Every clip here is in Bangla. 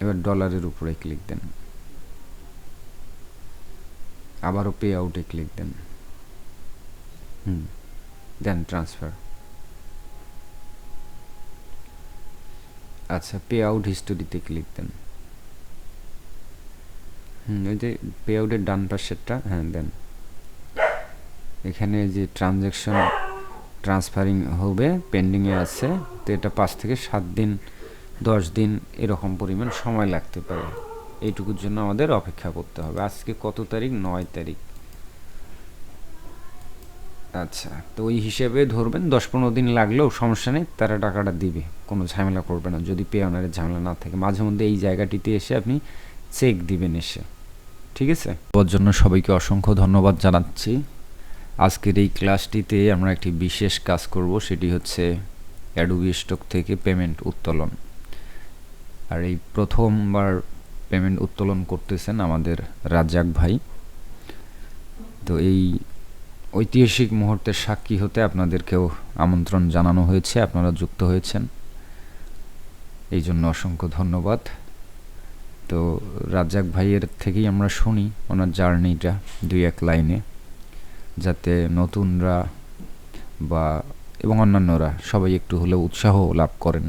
এবার ডলারের উপরে ক্লিক দেন। আবারও পে আউটে ক্লিক দেন। হুম, দেন ট্রান্সফার আচ্ছা পে আউট হিস্টোরিতে ক্লিক দেন। হুম ওই যে পে আউটের ডান পাশেরটা হ্যাঁ দেন। এখানে যে ট্রানজ্যাকশন ট্রান্সফারিং হবে পেন্ডিংয়ে আছে, তো এটা পাঁচ থেকে সাত দিন দশ দিন এরকম পরিমাণ সময় লাগতে পারে। এইটুকুর জন্য আমাদের অপেক্ষা করতে হবে। আজকে কত তারিখ? নয় তারিখ। আচ্ছা তো ওই হিসেবে ধরবেন, দশ পনেরো দিন লাগলেও সমস্যা নেই, তারা টাকাটা দিবে, কোনো ঝামেলা করবে না। যদি পে অনারের ঝামেলা না থাকে, মাঝে মধ্যে এই জায়গাটিতে এসে আপনি চেক দিবেন এসে। ঠিক আছে? ওর জন্য সবাইকে অসংখ্য ধন্যবাদ জানাচ্ছি। আজকের এই ক্লাসটিতে আমরা একটি বিশেষ কাজ করব, সেটি হচ্ছে অ্যাডোবি স্টক থেকে পেমেন্ট উত্তোলন। আর এই প্রথমবার পেমেন্ট উত্তোলন করতেছেন আমাদের রাজ্জাক ভাই। তো এই ঐতিহাসিক মুহূর্তের সাক্ষী হতে আপনাদেরকেও আমন্ত্রণ জানানো হয়েছে, আপনারা যুক্ত হয়েছেন। এই জন্য অসংখ্য ধন্যবাদ। তো রাজ্জাক ভাইয়ের থেকেই আমরা শুনি ওনার জার্নিটা দুই এক লাইনে, যাতে নতুনরা বা এবং অন্যান্যরা সবাই একটু হলেও উৎসাহ লাভ করেন।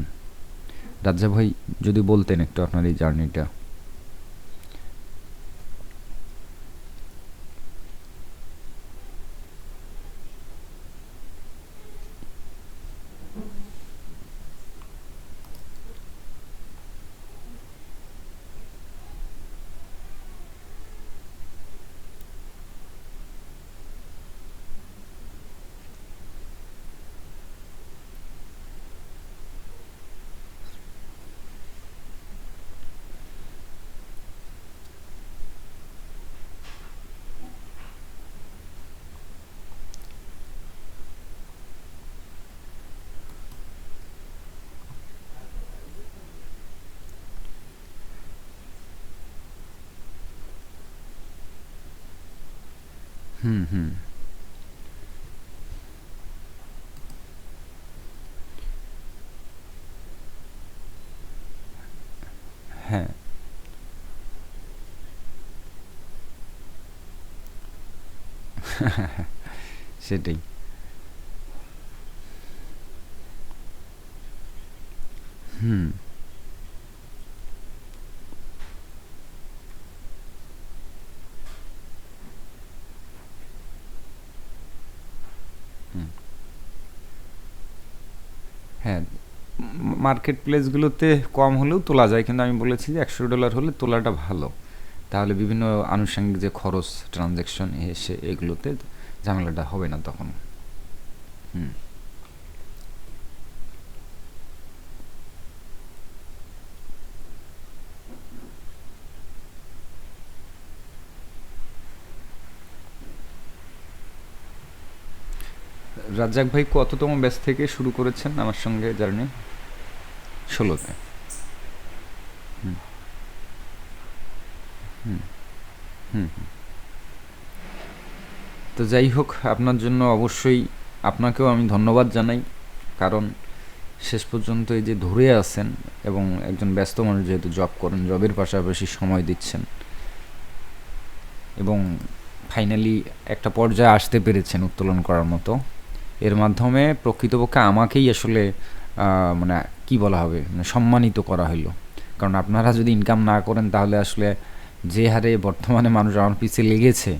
রাজ্জাক ভাই যদি বলতেন একটু আপনার এই জার্নিটা। হুম হুম হ্যাঁ সেটাই হুম হ্যাঁ মার্কেট প্লেসগুলোতে কম হলেও তোলা যায়, কিন্তু আমি বলেছি যে একশো ডলার হলে তোলাটা ভালো। তাহলে বিভিন্ন আনুষঙ্গিক যে খরচ ট্রানজ্যাকশন এসে এগুলোতে ঝামেলাটা হবে না তখন। হুম। রাজ্জাক ভাই কততম ব্যাচ থেকে শুরু করেছেন আমার সঙ্গে জার্নি? ষোলোতে হুম। হুম। হুম। তো যাই হোক, আপনার জন্য অবশ্যই আপনাকেও আমি ধন্যবাদ জানাই, কারণ শেষ পর্যন্ত এই যে ধরে আছেন এবং একজন ব্যস্ত মানুষ যেহেতু জব করেন, জবের পাশাপাশি সময় দিচ্ছেন এবং ফাইনালি একটা পর্যায়ে আসতে পেরেছেন উত্তোলন করার মতো। এর মাধ্যমে প্রকৃতপক্ষে আমাকেই আসলে মানে কি বলা হবে মানে সম্মানিত করা হইল। কারণ আপনারা যদি ইনকাম না করেন তাহলে আসলে যে হারে বর্তমানে মানুষ আমার পিছিয়ে লেগেছে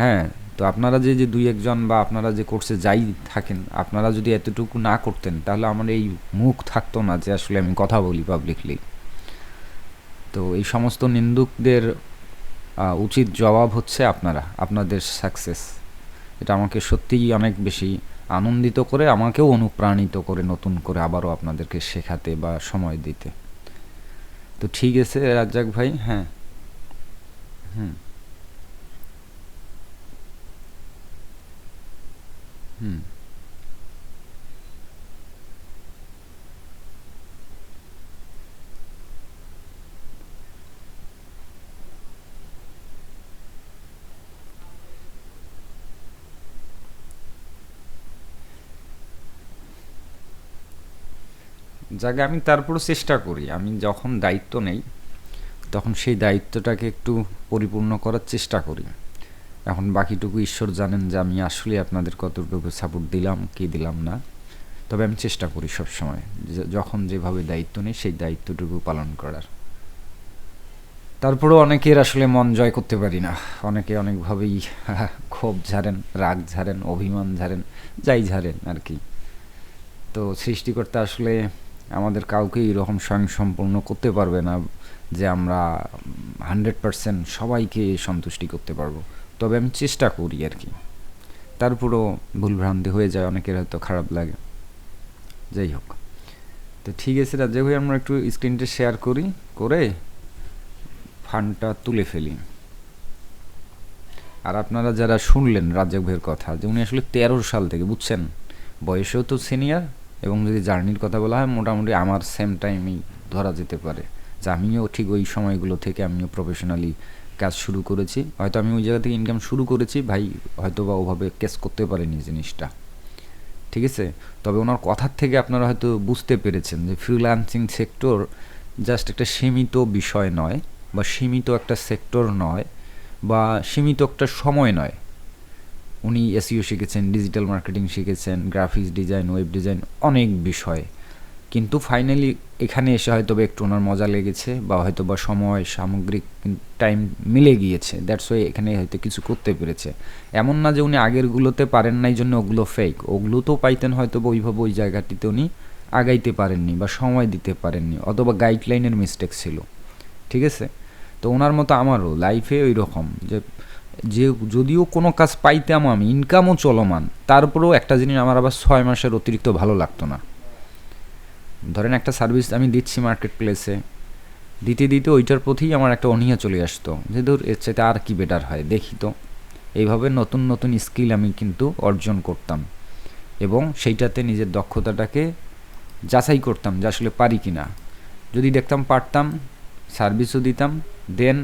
হ্যাঁ? তো আপনারা যে যে দুই একজন বা আপনারা যে কোর্সে যাই থাকেন, আপনারা যদি এতটুকু না করতেন তাহলে আমার এই মুখ থাকতো না যে আসলে আমি কথা বলি পাবলিকলি তো এই সমস্ত নিন্দুকদের উচিত জবাব হচ্ছে আপনারা, আপনাদের সাকসেস এটা আমাকে সত্যিই অনেক বেশি আনন্দিত করে, আমাকেও অনুপ্রাণিত করে নতুন করে আবারও আপনাদেরকে শেখাতে বা সময় দিতে। তো ঠিক আছে রাজ্জাক ভাই হ্যাঁ। হুম। হুম। যাকে আমি তারপরও চেষ্টা করি। আমি যখন দায়িত্ব নেই, তখন সেই দায়িত্বটাকে একটু পরিপূর্ণ করার চেষ্টা করি। এখন বাকিটুকু ঈশ্বর জানেন যে আমি আসলে আপনাদের কতটুকু সাপোর্ট দিলাম, কি দিলাম না। তবে আমি চেষ্টা করি সবসময় যখন যেভাবে দায়িত্ব নেই, সেই দায়িত্বটুকু পালন করার। তারপরেও অনেকের আসলে মন জয় করতে পারি না। অনেকে অনেকভাবেই ক্ষোভ ঝাড়েন, রাগ ঝাড়েন, অভিমান ঝাড়েন, যাই ঝাড়েন আর কি। তো সৃষ্টিকর্তা আসলে আমাদের কাউকে এরকম স্বয়ংসম্পূর্ণ করতে পারবে না যে আমরা হান্ড্রেড পারসেন্ট সবাইকে সন্তুষ্টি করতে পারব। তবে আমি চেষ্টা করি আর কি। তারপরও ভুলভ্রান্তি হয়ে যায়, অনেকের হয়তো খারাপ লাগে। যাই হোক। তো ঠিক আছে রাজ্জাক ভাই, আমরা একটু স্ক্রিনটা শেয়ার করি, করে ফান্ডটা তুলে ফেলি। আর আপনারা যারা শুনলেন রাজ্জাক ভাইয়ের কথা, যে উনি আসলে তেরো সাল থেকে, বুঝছেন? বয়সেও তো সিনিয়র এবং যদি জার্নির কথা বলা হয়, মোটামুটি আমার সেম টাইমেই ধরা যেতে পারে। যে আমিও ঠিক ওই সময়গুলো থেকে আমিও প্রফেশনালি কাজ শুরু করেছি। হয়তো আমি ওই জায়গা থেকে ইনকাম শুরু করেছি, ভাই হয়তো বা ওভাবে কেস করতে পারেনি জিনিসটা। ঠিক আছে? তবে ওনার কথার থেকে আপনারা হয়তো বুঝতে পেরেছেন যে ফ্রিল্যান্সিং সেক্টর জাস্ট একটা সীমিত বিষয় নয়, বা সীমিত একটা সেক্টর নয়, বা সীমিত একটা সময় নয়। উনি এসিও শিখেছেন ডিজিটাল মার্কেটিং শিখেছেন গ্রাফিক্স ডিজাইন ওয়েব ডিজাইন অনেক বিষয়। কিন্তু ফাইনালি এখানে এসে হয়তো একটু ওনার মজা লেগেছে বা হয়তো বা সময়, সামগ্রিক টাইম মিলে গিয়েছে। দ্যাটস ওয়াই এখানে হয়তো কিছু করতে পেরেছে। এমন না যে উনি আগেরগুলোতে পারেন নাই জন্য ওগুলো ফেক ওগুলো তো পাইতেন হয়তো বা ওইভাবে ওই জায়গাটিতে উনি আগাইতে পারেননি বা সময় দিতে পারেননি, অথবা গাইডলাইনের মিস্টেক ছিল। ঠিক আছে? তো ওনার মতো আমারও লাইফে ওই রকম যে যে যদিও কোনো কাজ পাইতাম আমি ইনকামও চলমান তারপরেও একটা জিনিস আমার আবার ছয় মাসের অতিরিক্ত ভালো লাগতো না। ধরেন একটা সার্ভিস আমি দিচ্ছি মার্কেট প্লেসে দিতে দিতে ওইটার প্রতিই আমার একটা অনীহা চলে আসতো, যে ধর, এর চাইতে আর কি বেটার হয়, দেখি তো। এইভাবে নতুন নতুন স্কিল আমি কিন্তু অর্জন করতাম এবং সেইটাতে নিজের দক্ষতাটাকে যাচাই করতাম যে আসলে পারি কি না যদি দেখতাম, পারতাম সার্ভিসও দিতাম দেন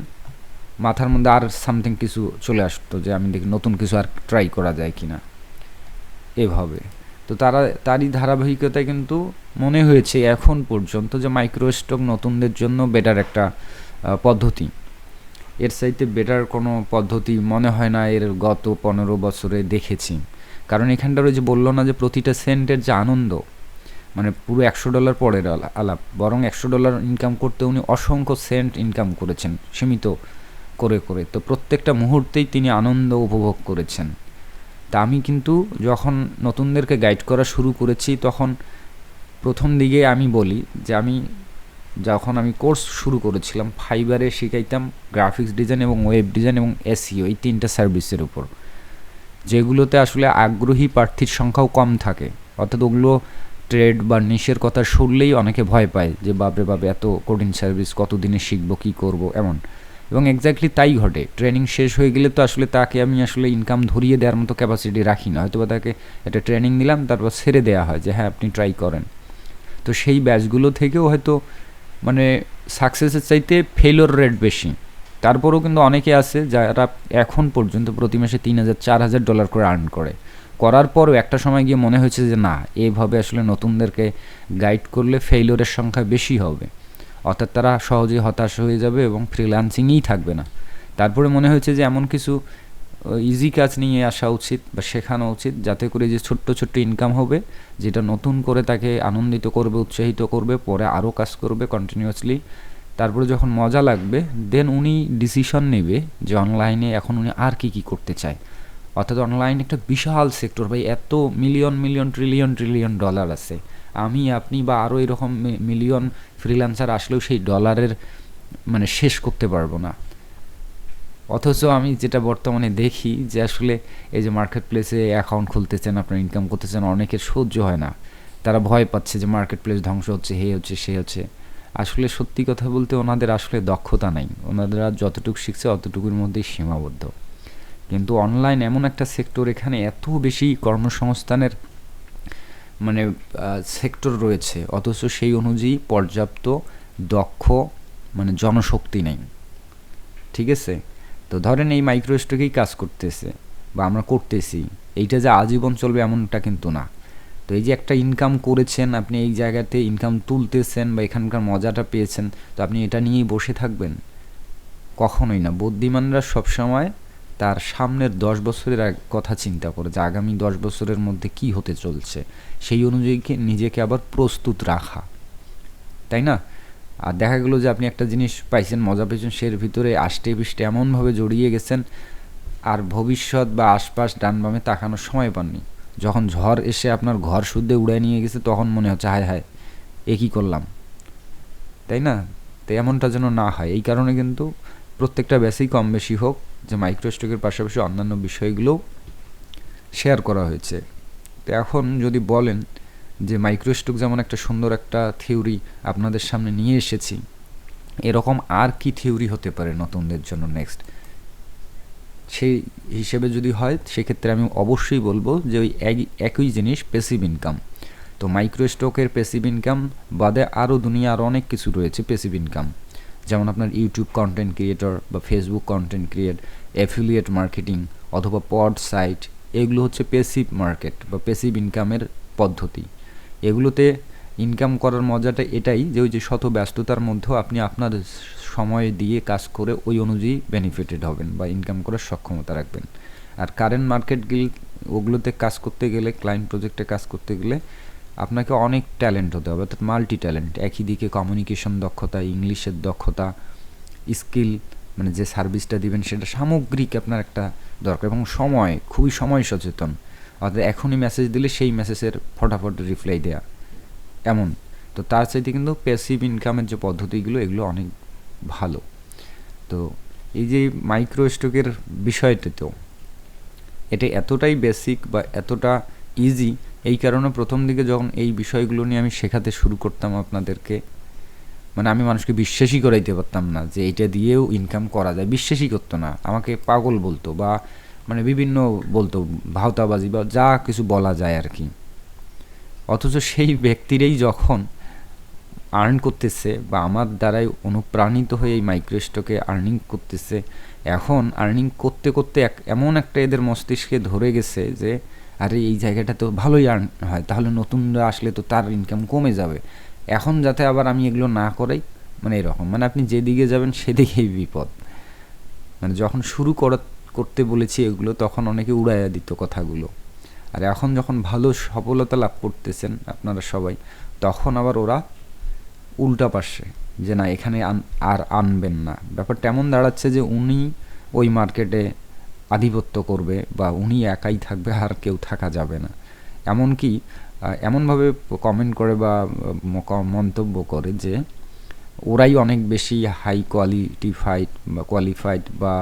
মাথার মধ্যে আর সামথিং কিছু চলে আসতো যে আমি দেখি নতুন কিছু আর ট্রাই করা যায় কি না এভাবে। তো তারা, তারই ধারাবাহিকতায় কিন্তু মনে হয়েছে এখন পর্যন্ত যে মাইক্রোস্টক নতুনদের জন্য বেটার একটা পদ্ধতি। এর চাইতে বেটার কোনো পদ্ধতি মনে হয় না এর গত পনেরো বছরে দেখেছি। কারণ এখানটার ওই যে বলল না যে প্রতিটা সেন্টের যে আনন্দ মানে পুরো একশো ডলার পরের আলা- আলাপ, বরং একশো ডলার ইনকাম করতে উনি অসংখ্য সেন্ট ইনকাম করেছেন, সীমিত করে করে। তো প্রত্যেকটা মুহূর্তেই তিনি আনন্দ উপভোগ করেছেন। তা আমি কিন্তু যখন নতুনদেরকে গাইড করা শুরু করেছি, তখন প্রথম দিকে আমি বলি যে আমি যখন আমি কোর্স শুরু করেছিলাম ফাইবারে শিখাইতাম গ্রাফিক্স ডিজাইন এবং ওয়েব ডিজাইন এবং এসইও এই তিনটা সার্ভিসের উপর। যেগুলোতে আসলে আগ্রহী প্রার্থীর সংখ্যাও কম থাকে। অর্থাৎ ওগুলো ট্রেড বা নিশের কথা শুনলেই অনেকে ভয় পায় যে, বাপরে বাপরে এত কঠিন সার্ভিস কতদিনে শিখব, কী করব? এমন। এবং এক্স্যাক্টলি তাই ঘটে। ট্রেনিং শেষ হয়ে গেলে তো আসলে তাকে আমি আসলে ইনকাম ধরিয়ে দেওয়ার মতো ক্যাপাসিটি রাখি না। হয়তো বা তাকে একটা ট্রেনিং দিলাম তারপর ছেড়ে দেওয়া হয় যে হ্যাঁ আপনি ট্রাই করেন। তো সেই ব্যাচগুলো থেকেও হয়তো মানে সাকসেসের চাইতে ফেলোর রেট বেশি। তারপরেও কিন্তু অনেকে আছে যারা এখন পর্যন্ত প্রতি মাসে তিন হাজার, চার হাজার ডলার করে আর্ন করে। করার পরও একটা সময় গিয়ে মনে হয়েছে যে, না, এভাবে আসলে নতুনদেরকে গাইড করলে ফেইলোরের সংখ্যা বেশি হবে। অর্থাৎ তারা সহজে হতাশ হয়ে যাবে এবং ফ্রিল্যান্সিংয়েই থাকবে না। তারপরে মনে হয়েছে যে এমন কিছু ইজি কাজ নিয়ে আসা উচিত বা শেখানো উচিত যাতে করে যে ছোট্ট ছোট্ট ইনকাম হবে, যেটা নতুন করে তাকে আনন্দিত করবে, উৎসাহিত করবে, পরে আরও কাজ করবে কন্টিনিউয়াসলি তারপরে যখন মজা লাগবে দেন উনি ডিসিশন নেবে যে অনলাইনে এখন উনি আর কি কি করতে চায়। অর্থাৎ অনলাইন একটা বিশাল সেক্টর ভাই, এত million million trillion trillion dollar আছে। আমি, আপনি বা আরও এরকম মিলিয়ন ফ্রিল্যান্সার আসলেও সেই ডলারের মানে শেষ করতে পারব না। অথচ আমি যেটা বর্তমানে দেখি যে আসলে এই যে মার্কেট প্লেসে অ্যাকাউন্ট খুলতেছেন, আপনার ইনকাম করতেছেন, অনেকের সহ্য হয় না। তারা ভয় পাচ্ছে যে মার্কেট প্লেস ধ্বংস হচ্ছে, হে হচ্ছে, সে হচ্ছে। আসলে সত্যি কথা বলতে ওনাদের আসলে দক্ষতা নাই। ওনারা যতটুকু শিখছে, অতটুকুর মধ্যেই সীমাবদ্ধ। কিন্তু অনলাইন এমন একটা সেক্টর এখানে এত বেশি কর্মসংস্থানের মানে সেক্টর রয়েছে, অথচ সেই অনুযায়ী পর্যাপ্ত দক্ষ মানে জনশক্তি নেই। ঠিক আছে? তো ধরেন এই মাইক্রোস্টকেই কাজ করতেছে বা আমরা করতেছি, এইটা যে আজীবন চলবে এমনটা কিন্তু না। তো এই যে একটা ইনকাম করেছেন, আপনি এই জায়গাতে ইনকাম তুলতেছেন বা এখানকার মজাটা পেয়েছেন, তো আপনি এটা নিয়েই বসে থাকবেন? কখনোই না। বুদ্ধিমানরা সবসময় তার সামনের দশ বছরের কথা চিন্তা করে যে আগামী দশ বছরের মধ্যে কি হতে চলছে। সেই অনুযায়ীকে নিজেকে আবার প্রস্তুত রাখা। তাই না? আর দেখা গেলো যে আপনি একটা জিনিস পাইছেন, মজা পেয়েছেন, সের ভিতরে আষ্টে পিষ্টে এমনভাবে জড়িয়ে গেছেন, আর ভবিষ্যৎ বা আশপাশ ডান বামে তাকানোর সময় পাননি। যখন ঝড় এসে আপনার ঘর শুদ্ধে উড়ায় নিয়ে গেছে, তখন মনে হচ্ছে, হায় হায়, এ কী করলাম? তাই না? তো এমনটা যেন না হয়। এই কারণে কিন্তু প্রত্যেকটা ব্যাসেই কম বেশি হোক যে মাইক্রোস্টকের পাশাপাশি অন্যান্য বিষয়গুলো শেয়ার করা হয়েছে। তো এখন যদি বলেন যে মাইক্রোস্টক যেমন একটা সুন্দর একটা থিওরি আপনাদের সামনে নিয়ে এসেছি, এরকম আর কি থিওরি হতে পারে নতুনদের জন্য নেক্সট সেই হিসেবে যদি হয়, সেক্ষেত্রে আমি অবশ্যই বলব যে ওই এক- একই জিনিস পেসিভ ইনকাম তো মাইক্রো স্টকের পেসিভ ইনকাম বাদে আরও দুনিয়া আরও অনেক কিছু রয়েছে পেসিভ ইনকাম যেমন আপনার ইউটিউব কন্টেন্ট ক্রিয়েটর বা Facebook content create affiliate marketing অথবা পড সাইট এগুলো হচ্ছে পেসিভ মার্কেট বা পেসিভ ইনকামের পদ্ধতি। এগুলোতে ইনকাম করার মজাটা এটাই যে ওই যে শত ব্যস্ততার মধ্যেও আপনি আপনার সময় দিয়ে কাজ করে ওই অনুযায়ী বেনিফিটেড হবেন বা ইনকাম করার সক্ষমতা রাখবেন। আর কারেন্ট মার্কেট গিল, ওগুলোতে কাজ করতে গেলে ক্লায়েন্ট প্রজেক্টে কাজ করতে গেলে আপনাকে অনেক ট্যালেন্ট হতে হবে, অর্থাৎ মাল্টি ট্যালেন্ট একই দিকে কমিউনিকেশন দক্ষতা, ইংলিশের দক্ষতা স্কিল মানে যে সার্ভিসটা দিবেন সেটা সামগ্রিক আপনার একটা দরকার এবং সময়, খুবই সময় সচেতন। অর্থাৎ এখনই মেসেজ দিলে সেই মেসেজের ফটাফট রিপ্লাই দেয়া। এমন। তো তার চাইতে কিন্তু প্যাসিভ ইনকামের যে পদ্ধতিগুলো, এগুলো অনেক ভালো। তো এই যে মাইক্রো স্টকের বিষয়টিতেও, এটা এতটাই বেসিক বা এতটা ইজি এই কারণে প্রথম দিকে যখন এই বিষয়গুলো নিয়ে আমি শেখাতে শুরু করতাম আপনাদেরকে মানে আমি মানুষকে বিশ্বাসই করাইতে পারতাম না যে এটা দিয়েও ইনকাম করা যায়। বিশ্বাসই করতো না। আমাকে পাগল বলতো বা মানে বিভিন্ন বলতো, ভাওতাবাজি বা যা কিছু বলা যায় আর কি অথচ সেই ব্যক্তিরাই যখন আর্ন করতেছে বা আমার দ্বারাই অনুপ্রাণিত হয়ে এই মাইক্রোস্টকে আর্নিং করতেছে, এখন আর্নিং করতে করতে এক, এমন একটা এদের মস্তিষ্কে ধরে গেছে যে আরে এই জায়গাটা তো ভালোই আর্ন হয়, তাহলে নতুনরা আসলে তো তার ইনকাম কমে যাবে। এখন যাতে আবার আমি এগুলো না করাই মানে এরকম মানে আপনি যেদিকে যাবেন সেদিকেই বিপদ। মানে যখন শুরু করা, করতে বলেছি এগুলো, তখন অনেকে উড়াইয়া দিত কথাগুলো। আর এখন যখন ভালো সফলতা লাভ করতেছেন আপনারা সবাই, তখন আবার ওরা উল্টা পাশে, যে না, এখানে আর আনবেন না। ব্যাপারটা এমন দাঁড়াচ্ছে যে উনি ওই মার্কেটে আধিপত্য করবে বা উনি একাই থাকবে, আর কেউ থাকা যাবে না। এমনকি এমনভাবে কমেন্ট করে বা মন্তব্য করে যে, ওরাই অনেক বেশি হাই কোয়ালিটিফাইড বা কোয়ালিফাইড বা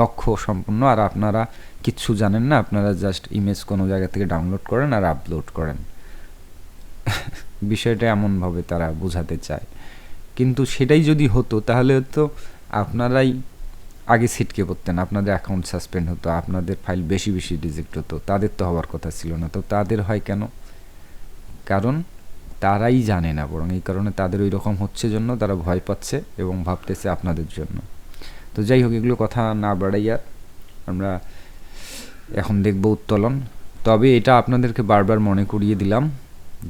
দক্ষ সম্পন্ন আর আপনারা কিচ্ছু জানেন না, আপনারা জাস্ট ইমেজ কোনো জায়গা থেকে ডাউনলোড করেন আর আপলোড করেন। বিষয়টা এমনভাবে তারা বোঝাতে চায়। কিন্তু সেটাই যদি হতো, তাহলে তো আপনারাই আগে ছিটকে পড়তেন, আপনাদের অ্যাকাউন্ট সাসপেন্ড হতো, আপনাদের ফাইল বেশি বেশি রিজেক্ট হতো, তাদের তো হওয়ার কথা ছিল না। তো তাদের হয় কেন? কারণ তারাই জানে না বরং এই কারণে তাদের ওই রকম হচ্ছে জন্য তারা ভয় পাচ্ছে এবং ভাবতেছে আপনাদের জন্য। তো যাই হোক, এগুলো কথা না বাড়াইয়া আমরা এখন দেখব উত্তোলন। তবে এটা আপনাদেরকে বারবার মনে করিয়ে দিলাম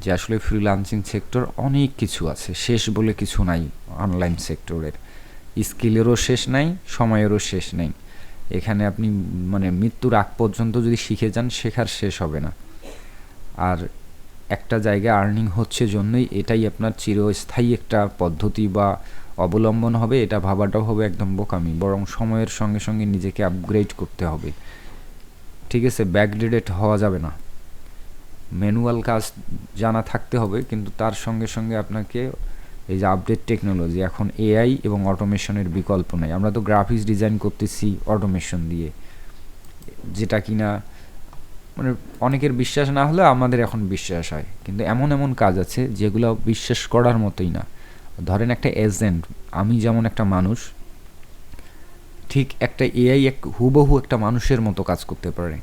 যে আসলে ফ্রিলান্সিং সেক্টর অনেক কিছু আছে, শেষ বলে কিছু নাই অনলাইন সেক্টরের স্কিলেরও শেষ নাই, সময়েরও শেষ নেই। এখানে আপনি মানে মৃত্যুর আগ পর্যন্ত যদি শিখে যান, শেখার শেষ হবে না। আর একটা জায়গায় আর্নিং হচ্ছে জন্যই এটাই আপনার চিরস্থায়ী একটা পদ্ধতি বা অবলম্বন হবে, এটা ভাবাটাও হবে একদম বোকামি। বরং সময়ের সঙ্গে সঙ্গে নিজেকে আপগ্রেড করতে হবে। ঠিক আছে ব্যাকডেটেড হওয়া যাবে না। ম্যানুয়াল কাজ জানা থাকতে হবে, কিন্তু তার সঙ্গে সঙ্গে আপনাকে এই যে আপডেট টেকনোলজি এখন এআই এবং অটোমেশনের বিকল্প নেই। আমরা তো গ্রাফিক্স ডিজাইন করতেছি অটোমেশন দিয়ে। যেটা কিনা মানে অনেকের বিশ্বাস না হলে আমাদের এখন বিশ্বাস হয়। কিন্তু এমন এমন কাজ আছে যেগুলো বিশ্বাস করার মতোই না। ধরেন একটা এজেন্ট আমি যেমন একটা মানুষ, ঠিক একটা এআই এক হুবহু একটা মানুষের মতো কাজ করতে পারে।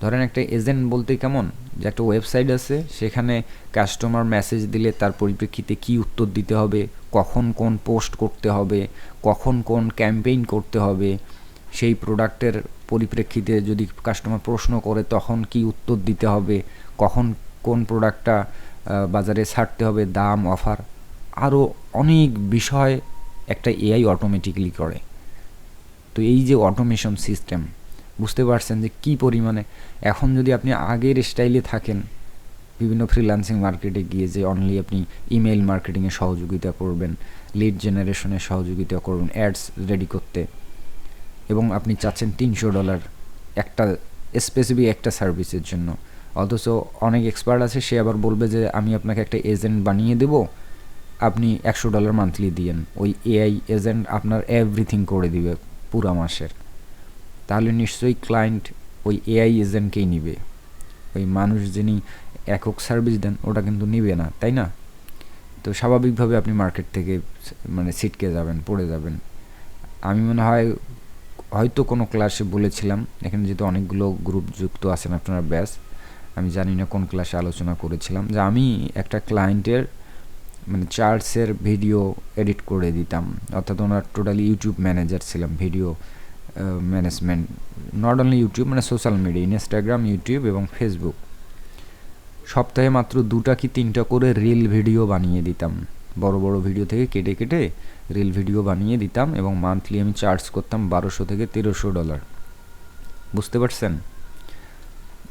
ধরেন একটা এজেন্ট বলতে কেমন? যে একটা ওয়েবসাইট আছে, সেখানে কাস্টমার মেসেজ দিলে তার পরিপ্রেক্ষিতে কি উত্তর দিতে হবে, কখন কোন পোস্ট করতে হবে, কখন কোন ক্যাম্পেইন করতে হবে, সেই প্রোডাক্টের পরিপ্রেক্ষিতে যদি কাস্টমার প্রশ্ন করে তখন কি উত্তর দিতে হবে, কখন কোন প্রোডাক্টটা বাজারে ছাড়তে হবে, দাম অফার আরও অনেক বিষয় একটা এআই অটোমেটিক্যালি করে। তো এই যে অটোমেশন সিস্টেম বুঝতে পারছেন যে কি পরিমাণে? এখন যদি আপনি আগের স্টাইলে থাকেন, বিভিন্ন ফ্রিল্যান্সিং মার্কেটে গিয়ে যে অনলি আপনি ইমেইল মার্কেটিংয়ে সহযোগিতা করবেন লিড জেনারেশনে সহযোগিতা করবেন অ্যাডস রেডি করতে, এবং আপনি চাচ্ছেন তিনশো ডলার একটা স্পেসিফিক একটা সার্ভিসের জন্য, অথচ অনেক এক্সপার্ট আছে, সে আবার বলবে যে, আমি আপনাকে একটা এজেন্ট বানিয়ে দেব, আপনি একশো ডলার মান্থলি দিয়েন। ওই এআই এজেন্ট আপনার এভরিথিং করে দিবে পুরা মাসের। তাহলে নিশ্চয়ই ক্লায়েন্ট ওই এআই এজেন্টকেই নিবে। ওই মানুষ যিনি একক সার্ভিস দেন, ওটা কিন্তু নিবে না, তাই না? তো স্বাভাবিকভাবে আপনি মার্কেট থেকে মানে সিটকে যাবেন, পড়ে যাবেন। আমি মনে হয় হয়তো কোনো ক্লাসে বলেছিলাম, এখানে যেহেতু অনেকগুলো গ্রুপ যুক্ত আছেন আপনার, ব্যাস, আমি জানি না কোন ক্লাসে আলোচনা করেছিলাম, যে আমি একটা ক্লায়েন্টের মানে চার্টসের ভিডিও এডিট করে দিতাম। অর্থাৎ ওনার টোটালি ইউটিউব ম্যানেজার ছিলাম video management not only YouTube মানে সোশ্যাল মিডিয়া ইনস্টাগ্রাম ইউটিউব এবং ফেসবুক সপ্তাহে মাত্র দুটা কি তিনটা করে রিল ভিডিও বানিয়ে দিতাম। বড় বড় ভিডিও থেকে কেটে কেটে রিল ভিডিও বানিয়ে দিতাম এবং মান্থলি আমি চার্জ করতাম বারোশো থেকে তেরোশো ডলার বুঝতে পারছেন?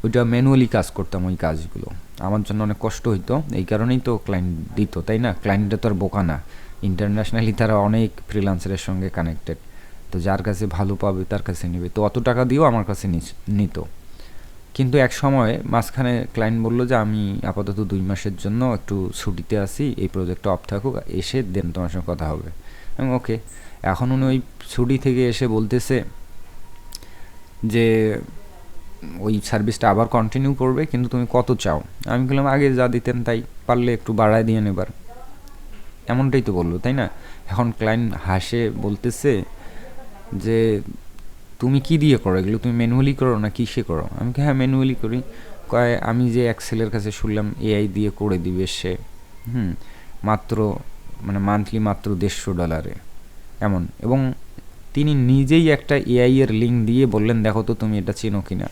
ওইটা ম্যানুয়ালি কাজ করতাম ওই কাজগুলো। আমার জন্য অনেক কষ্ট হইতো, এই কারণেই তো ক্লায়েন্ট দিত, তাই না? ক্লায়েন্টটা তো আর বোকা না। ইন্টারন্যাশনালি তারা অনেক ফ্রিলান্সারের সঙ্গে কানেক্টেড তো যার কাছে ভালো পাবে তার কাছে নেবে। তো অত টাকা দিয়েও আমার কাছে নিত। কিন্তু এক সময় মাঝখানে ক্লায়েন্ট বলল যে, আমি আপাতত দুই মাসের জন্য একটু ছুটিতে আসি এই প্রজেক্টটা অফ থাকুক, এসে দেন, তোমার সঙ্গে কথা হবে। ওকে এখন উনি ওই ছুটি থেকে এসে বলতেছে যে, ওই সার্ভিসটা আবার কন্টিনিউ করবে, কিন্তু তুমি কত চাও? আমি বললাম, আগে যা দিতেন তাই, পারলে একটু বাড়ায় দিয়ে নেবার। এমনটাই তো বলল, তাই না? এখন ক্লায়েন্ট হাসে, বলতেছে যে তুমি কি দিয়ে করো? এগুলো তুমি ম্যানুয়ালি করো না কিসে করো? আমি হ্যাঁ ম্যানুয়ালি করি। কয়, আমি যে এক্সেলের কাছে শুনলাম এআই দিয়ে করে দিবে সে। হুম, মাত্র মানে মান্থলি মাত্র দেড়শো ডলারে এমন। এবং তিনি নিজেই একটা এআই এর লিঙ্ক দিয়ে বললেন, দেখো তো, তুমি এটা চেনো কিনা?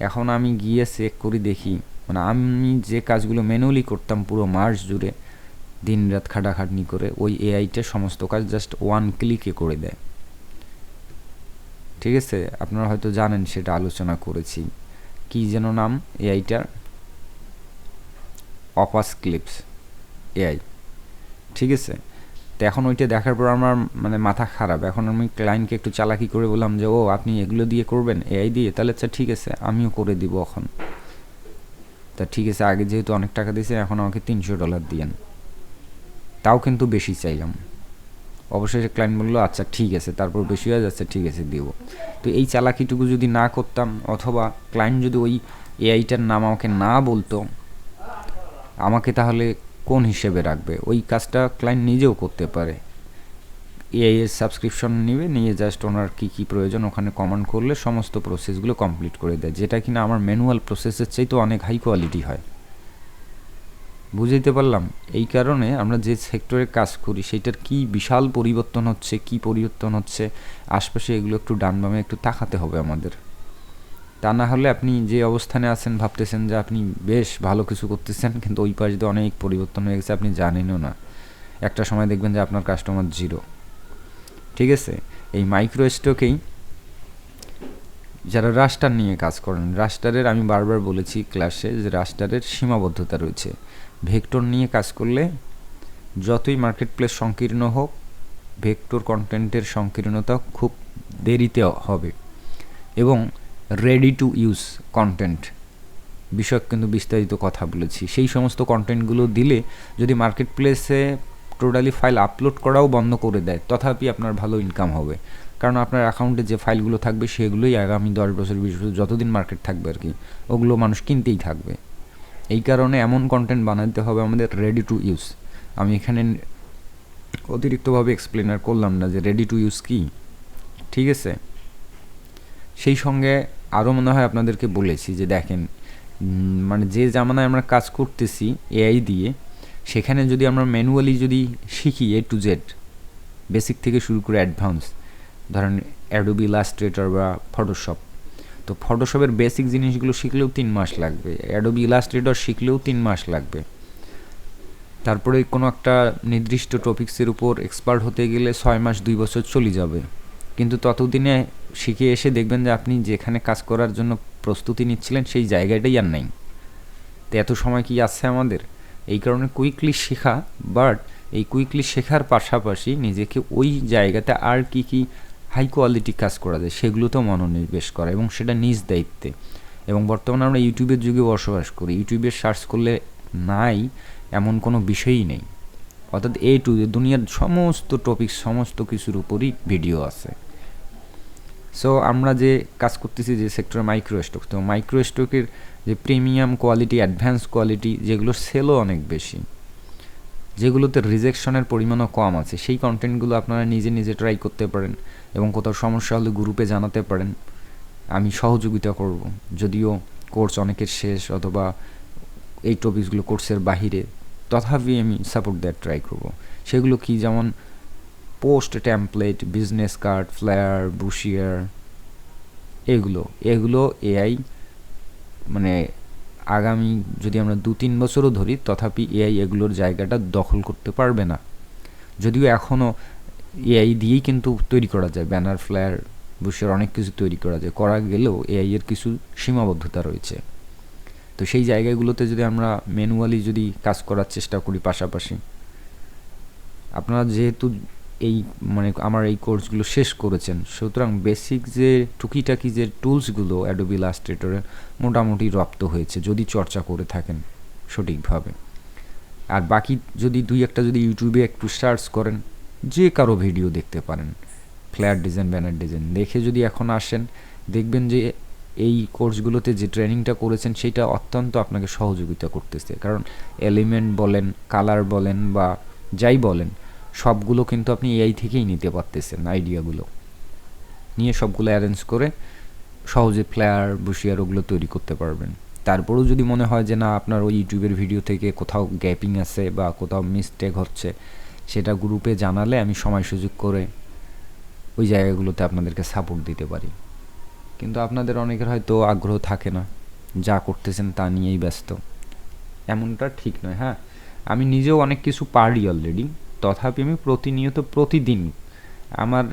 এখন আমি গিয়ে চেক করি, দেখি। মানে আমি যে কাজগুলো ম্যানুয়ালি করতাম পুরো মাস জুড়ে দিন রাত খাটাখাটনি করে, ওই এআইটা সমস্ত কাজ জাস্ট ওয়ান ক্লিকে করে দেয়। ঠিক আছে? আপনারা হয়তো জানেন সেটা আলোচনা করেছি। কি যেন নাম? এআইটার? Opus Clips AI. ঠিক আছে? তো এখন ওইটা দেখার পর আমার মানে মাথা খারাপ। এখন আমি ক্লায়েন্টকে একটু চালাকি করে বললাম যে, ও, আপনি এগুলো দিয়ে করবেন? এআই দিয়ে? তাহলে আচ্ছা ঠিক আছে, আমিও করে দিব এখন। তা ঠিক আছে, আগে যেহেতু অনেক টাকা দিয়েছে এখন আমাকে তিনশো ডলার দিয়েন। তাও কিন্তু বেশি চাইলাম। অবশেষে ক্লায়েন্ট বলল আচ্ছা ঠিক আছে, তারপর বেশি হয়ে যাচ্ছে, ঠিক আছে, দিব। তো এই চালাকিটুকু যদি না করতাম অথবা ক্লায়েন্ট যদি ওই এআইটার নাম আমাকে না বলতো, আমাকে তাহলে কোন হিসেবে রাখবে? ওই কাজটা ক্লায়েন্ট নিজেও করতে পারে। এআই এর সাবস্ক্রিপশন নিবে, নিয়ে জাস্ট ওনার কী কী প্রয়োজন ওখানে কমান্ড করলে সমস্ত প্রসেসগুলো কমপ্লিট করে দেয়, যেটা কিনা আমার ম্যানুয়াল প্রসেসের চাইতে অনেক হাই কোয়ালিটি হয়। বুঝাইতে পারলাম। এই কারণে আমরা যে সেক্টরে কাজ করি, সেটার কি বিশাল পরিবর্তন হচ্ছে, কি পরিবর্তন হচ্ছে, আশপাশে এগুলো একটু ডান বামে একটু তাকাতে হবে আমাদের। তা না হলে আপনি যে অবস্থানে আছেন, ভাবতেছেন যে আপনি বেশ ভালো কিছু করতেছেন, কিন্তু ওই পাশে অনেক পরিবর্তন হয়ে গেছে, আপনি জানেনও না। একটা সময় দেখবেন যে আপনার কাস্টমার জিরো ঠিক আছে? এই মাইক্রো স্টকেই যারা রাস্টার নিয়ে কাজ করেন রাস্টারের আমি বারবার বলেছি ক্লাসে যে রাস্টারের সীমাবদ্ধতা রয়েছে। ভেক্টর নিয়ে কাজ করলে যতই মার্কেট প্লেস সংকীর্ণ হোক, ভেক্টর কন্টেন্টের সংকীর্ণতা খুব দেরিতে হবে এবং রেডি টু ইউজ কন্টেন্ট বিষয়ক কিন্তু বিস্তারিত কথা বলেছি। সেই সমস্ত কন্টেন্টগুলো দিলে যদি মার্কেট প্লেসে টোটালি ফাইল আপলোড করাও বন্ধ করে দেয়, তথাপি আপনার ভালো ইনকাম হবে। কারণ আপনার অ্যাকাউন্টে যে ফাইলগুলো থাকবে, সেগুলোই আগামী দশ বছর, বিশ বছর, যতদিন মার্কেট থাকবে আর কি, ওগুলো মানুষ কিনতেই থাকবে। এই কারণে এমন কন্টেন্ট বানাতে হবে আমাদের রেডি টু ইউজ আমি এখানে অতিরিক্তভাবে এক্সপ্লেনার করলাম না যে রেডি টু ইউজ কী। ঠিক আছে? সেই সঙ্গে আরও মনে হয় আপনাদেরকে বলেছি যে দেখেন মানে যে জামানায় আমরা কাজ করতেছি এআই দিয়ে, সেখানে যদি আমরা ম্যানুয়ালি যদি শিখি এ টু জেড বেসিক থেকে শুরু করে অ্যাডভান্স ধরেন অ্যাডোবি ইলাস্ট্রেটর বা ফটোশপ তো ফটোশপের বেসিক জিনিসগুলো শিখলেও তিন মাস লাগবে। অ্যাডোবি ইলাস্ট্রেটর শিখলেও তিন মাস লাগবে। তারপরে কোনো একটা নির্দিষ্ট টপিক্সের উপর এক্সপার্ট হতে গেলে ছয় মাস, দুই বছর চলে যাবে। কিন্তু ততদিনে শিখে এসে দেখবেন যে আপনি যেখানে কাজ করার জন্য প্রস্তুতি নিচ্ছিলেন, সেই জায়গাটাই আর নেই। তো এত সময় কি আছে আমাদের? এই কারণে কুইকলি শেখা বাট এই কুইকলি শেখার পাশাপাশি নিজেকে ওই জায়গাতে আর কি কি হাই কোয়ালিটি কাজ করা যায়, সেগুলোতেও মনোনিবেশ করা এবং সেটা নিজ দায়িত্বে। এবং বর্তমানে আমরা ইউটিউবের যুগে বসবাস করি ইউটিউবে সার্চ করলে নাই, এমন কোনো বিষয়ই নেই। অর্থাৎ এ টু দুনিয়ার সমস্ত টপিক সমস্ত কিছুর উপরই ভিডিও আছে। সো আমরা যে কাজ করতেছি যে সেক্টরে মাইক্রো স্টক তো মাইক্রো স্টকের যে প্রিমিয়াম কোয়ালিটি অ্যাডভান্স কোয়ালিটি যেগুলো সেলও অনেক বেশি, যেগুলোতে রিজেকশনের পরিমাণও কম আছে, সেই কন্টেন্টগুলো আপনারা নিজে নিজে ট্রাই করতে পারেন। এবং কোথাও সমস্যা হলে গ্রুপে জানাতে পারেন। আমি সহযোগিতা করব। যদিও কোর্স অনেকের শেষ অথবা এই টপিকসগুলো কোর্সের বাহিরে, তথাপি আমি সাপোর্ট দেওয়ার ট্রাই করব। সেগুলো কি যেমন post template business card flyer brochure এগুলো। এগুলো এআই মানে আগামী যদি আমরা দু তিন বছরও ধরি, তথাপি এআই এগুলোর জায়গাটা দখল করতে পারবে না। যদিও এখনও এআই দিয়েই কিন্তু তৈরি করা যায়। ব্যানার, ফ্লায়ার বুশের অনেক কিছু তৈরি করা যায়। করা গেলেও এআই এর কিছু সীমাবদ্ধতা রয়েছে। তো সেই জায়গাগুলোতে যদি আমরা ম্যানুয়ালি যদি কাজ করার চেষ্টা করি পাশাপাশি, আপনারা যেহেতু এই মানে আমার এই কোর্সগুলো শেষ করেছেন, সুতরাং বেসিক যে টুকিটাকি যে টুলসগুলো অ্যাডোবি লাস্ট্রেটরের মোটামুটি রপ্ত হয়েছে, যদি চর্চা করে থাকেন সঠিকভাবে। আর বাকি যদি দুই একটা যদি ইউটিউবে একটু সার্চ করেন যে কারও ভিডিও দেখতে পারেন। ফ্ল্যাট ডিজাইন, ব্যানার ডিজাইন দেখে যদি এখন আসেন, দেখবেন যে এই কোর্সগুলোতে যে ট্রেনিংটা করেছেন, সেটা অত্যন্ত আপনাকে সহযোগিতা করতেছে। কারণ এলিমেন্ট বলেন, কালার বলেন বা যাই বলেন, সবগুলো কিন্তু আপনি এআই থেকেই নিতে পারতেছেন আইডিয়াগুলো। নিয়ে সবগুলো অ্যারেঞ্জ করে সহজে ফ্লেয়ার বুশিয়ার ওগুলো তৈরি করতে পারবেন। তারপরেও যদি মনে হয় যে না, আপনার ওই ইউটিউবের ভিডিও থেকে কোথাও গ্যাপিং আছে বা কোথাও মিস্টেক হচ্ছে সেটা গ্রুপে জানালে আমি সময় সুযোগ করে ওই জায়গাগুলোতে আপনাদেরকে সাপোর্ট দিতে পারি। কিন্তু আপনাদের অনেকের হয়তো আগ্রহ থাকে না, যা করতেছেন তা নিয়েই ব্যস্ত। এমনটা ঠিক নয় হ্যাঁ? আমি নিজেও অনেক কিছু পারি অলরেডি তথাপি আমি প্রতিনিয়ত প্রতিদিন আমার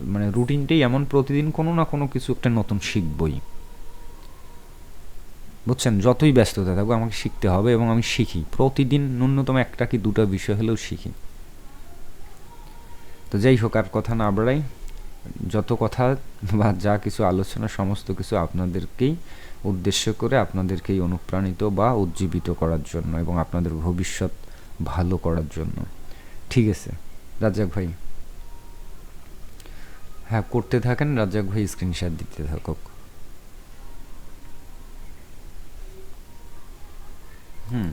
মানে রুটিনটাই এমন প্রতিদিন কোনো না কোনো কিছু একটা নতুন শিখবই। বুঝছেন? যতই ব্যস্ততা থাকব আমাকে শিখতে হবে এবং আমি শিখি। প্রতিদিন ন্যূনতম একটা কি দুটো বিষয় হলেও শিখি। তো যাই হোক, আর কথা না বাড়াই। যত কথা বা যা কিছু আলোচনা, সমস্ত কিছু আপনাদেরকেই উদ্দেশ্য করে আপনাদেরকেই অনুপ্রাণিত বা উজ্জীবিত করার জন্য এবং আপনাদের ভবিষ্যৎ ভালো করার জন্য। ঠিক আছে, রাজ্জাক ভাই। হ্যাঁ করতে থাকেন, রাজ্জাক ভাই স্ক্রিনশট দিতে থাকুক। হুম।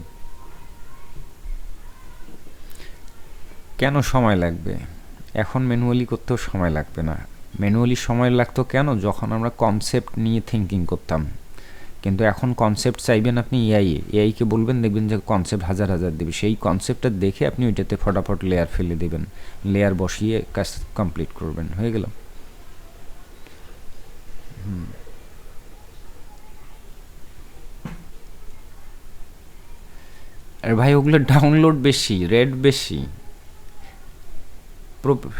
কেন সময় লাগবে? এখন ম্যানুয়ালি করতেও সময় লাগবে না। ম্যানুয়ালি সময় লাগতো কেন? যখন আমরা কনসেপ্ট নিয়ে থিঙ্কিং করতাম। কিন্তু এখন কনসেপ্ট চাইবেন আপনি এআই এআইকে বলবেন, দেখবেন যে কনসেপ্ট হাজার হাজার দেবে। সেই কনসেপ্টটা দেখে আপনি ওইটাতে ফটাফট লেয়ার ফেলে দেবেন। লেয়ার বসিয়ে কাজ কমপ্লিট করবেন। হয়ে গেল। হুম। আর ভাই, ওগুলো ডাউনলোড বেশি রেট বেশি।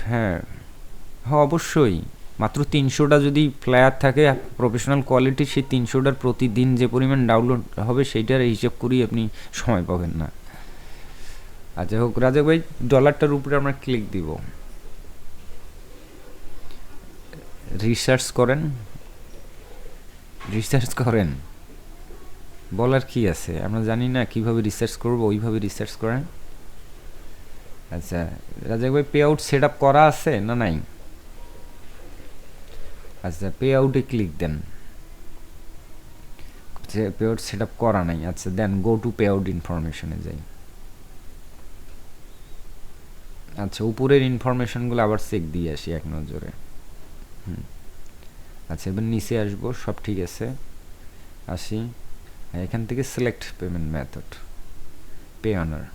হ্যাঁ। হ্যাঁ অবশ্যই। মাত্র তিনশোটা যদি প্লেয়ার থাকে প্রফেশনাল কোয়ালিটি সেই তিনশোটার প্রতিদিন যে পরিমাণ ডাউনলোড হবে, সেইটার হিসেব করেই আপনি সময় পাবেন না। আচ্ছা হোক রাজা ভাই ডলারটার উপরে আমরা ক্লিক দিব। রিসার্চ করেন। রিসার্চ করেন। বলার কি আছে? আমরা জানি না কীভাবে রিসার্চ করব, ওইভাবে রিসার্চ করেন। আচ্ছা রাজা ভাই পে আউট সেট আপ করা আছে না নাই? আচ্ছা পে আউটে ক্লিক দেন। পে আউট সেট আপ করা নাই। আচ্ছা দেন গো টু পে আউট ইনফরমেশনে যাই। আচ্ছা উপরের ইনফরমেশনগুলো আবার চেক দিয়ে আসি এক নজরে। হুম। আচ্ছা এবার নিচে আসব, সব ঠিক আছে। আসি। এখান থেকে select payment method Payoneer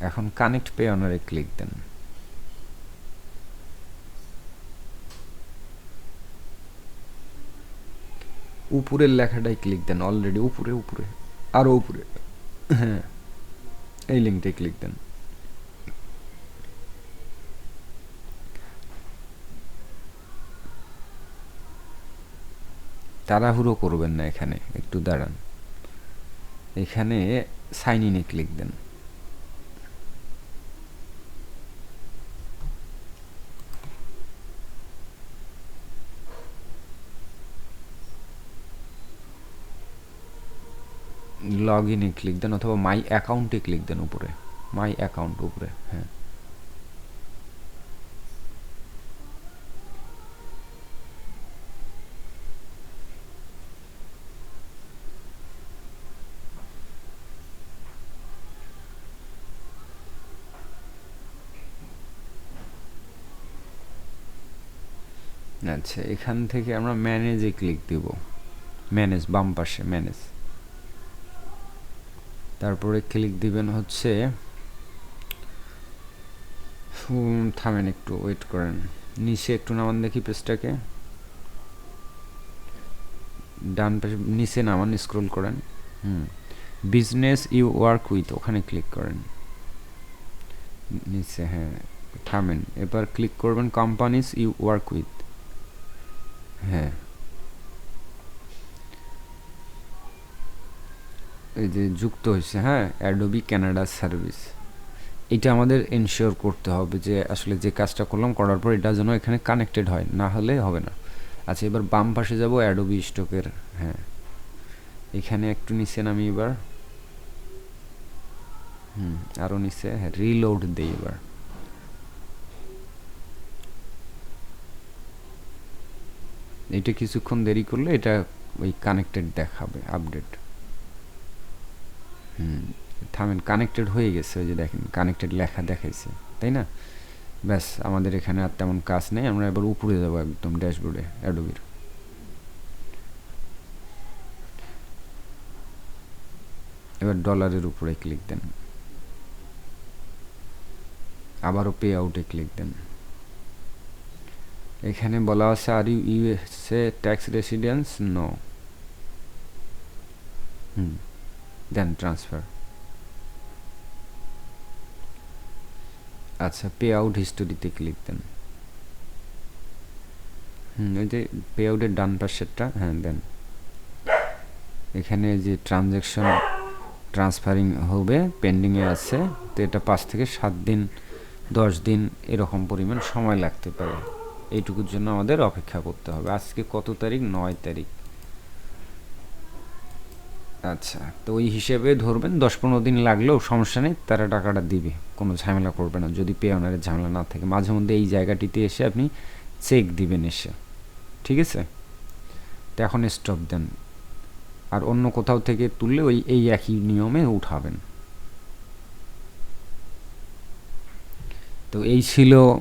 এখন কানেক্ট পে অনারে ক্লিক দেন। উপরের লেখাটাই ক্লিক দেন অলরেডি উপরে উপরে আরও উপরে। হ্যাঁ এই লিঙ্কটাই ক্লিক দেন। তাড়াহুড়ো করবেন না এখানে, একটু দাঁড়ান। এখানে সাইন ইনে ক্লিক দেন। লগ ইনে ক্লিক দেন অথবা মাই অ্যাকাউন্টে ক্লিক দেন উপরে। মাই অ্যাকাউন্ট উপরে হ্যাঁ। আচ্ছা এখান থেকে আমরা ম্যানেজে ক্লিক দিব। ম্যানেজ বাম পাশে ম্যানেজ তারপরে ক্লিক দিবেন হচ্ছে থামেন একটু ওয়েট করেন। নিচে একটু নামান দেখি পেজটাকে ডান পাশে, নিচে নামান স্ক্রল করেন। হুম। বিজনেস ইউ ওয়ার্ক উইথ ওখানে ক্লিক করেন। নিচে হ্যাঁ থামেন। এবার ক্লিক করবেন কোম্পানিজ ইউ ওয়ার্ক উইথ হ্যাঁ। এই যে যুক্ত হয়েছে হ্যাঁ? অ্যাডোবি ক্যানাডা সার্ভিস এটা আমাদের এনশিওর করতে হবে যে আসলে যে কাজটা করলাম, করার পর এটা যেন এখানে কানেক্টেড হয়, না হলে হবে না। আচ্ছা এবার বাম পাশে যাব অ্যাডোবি স্টকের হ্যাঁ। এখানে একটু নিচে নামি এবার। হুম আরও নিচে হ্যাঁ রিলোড দিই এবার। এটা কিছুক্ষণ দেরি করলে এটা ওই কানেক্টেড দেখাবে আপডেট হুম, থামেন কানেক্টেড হয়ে গেছে ওই যে দেখেন কানেক্টেড লেখা দেখাইছে, তাই না? ব্যাস, আমাদের এখানে আর তেমন কাজ নেই, আমরা এবার উপরে যাব একদম ড্যাশবোর্ডে, অ্যাডোবির। এবার ডলারের উপরে ক্লিক দেন। আবারও পে আউটে ক্লিক দেন। এখানে বলা আছে are you USA tax residence no হুম। দেন ট্রান্সফার আচ্ছা পে আউট হিস্টোরিতে ক্লিক দেন। হুম, ওই যে পে আউটের ডান পাশেরটা হ্যাঁ দেন। এখানে যে ট্রানজ্যাকশন ট্রান্সফারিং হবে পেন্ডিংয়ে আছে, তো এটা পাঁচ থেকে সাত দিন, দশ দিন এরকম পরিমাণ সময় লাগতে পারে। এইটুকুর জন্য আমাদের অপেক্ষা করতে হবে। আজকে কত তারিখ? নয় তারিখ। আচ্ছা তো ওই হিসেবে ধরবেন দশ পনেরো দিন লাগলেও সমস্যা নেই, তারা টাকাটা দিবে, কোনো ঝামেলা করবে না। যদি পে অনারের ঝামেলা না থাকে, মাঝে মধ্যে এই জায়গাটিতে এসে আপনি চেক দিবেন এসে, ঠিক আছে? তো এখন স্টপ দেন। আর অন্য কোথাও থেকে তুললে ওই, এই একই নিয়মে উঠাবেন। তো এই ছিল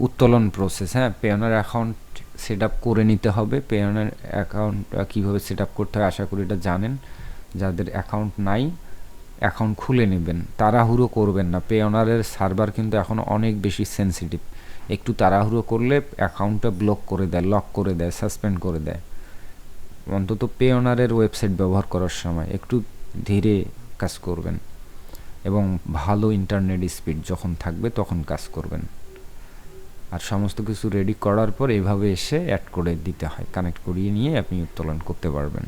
উত্তোলন প্রসেস হ্যাঁ? পেয়নার অ্যাকাউন্ট সেট আপ করে নিতে হবে। পেয়নার অ্যাকাউন্ট কীভাবে সেট আপ করতে হয় আশা করি এটা জানেন। যাদের অ্যাকাউন্ট নাই অ্যাকাউন্ট খুলে নেবেন। তাড়াহুড়ো করবেন না। পেয়নারের সার্ভার কিন্তু এখন অনেক বেশি সেন্সিটিভ একটু তাড়াহুড়ো করলে অ্যাকাউন্টটা ব্লক করে দেয় লক করে দেয় সাসপেন্ড করে দেয়। অন্তত পে ওনারের ওয়েবসাইট ব্যবহার করার সময় একটু ধীরে কাজ করবেন। এবং ভালো ইন্টারনেট স্পিড যখন থাকবে তখন কাজ করবেন। আর সমস্ত কিছু রেডি করার পর এভাবে এসে অ্যাড করে দিতে হয়। কানেক্ট করিয়ে নিয়ে আপনি উত্তোলন করতে পারবেন।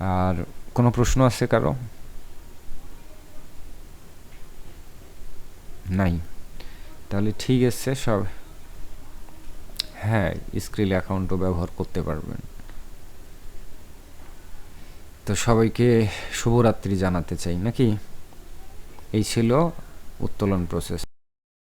আর কোনো প্রশ্ন আছে কারও? নাই। তাহলে ঠিক আছে, সব হ্যাঁ স্ক্রিল অ্যাকাউন্টও ব্যবহার করতে পারবেন। তো সবাইকে শুভরাত্রি জানাতে চাই, নাকি? এই ছিল উত্তোলন প্রসেস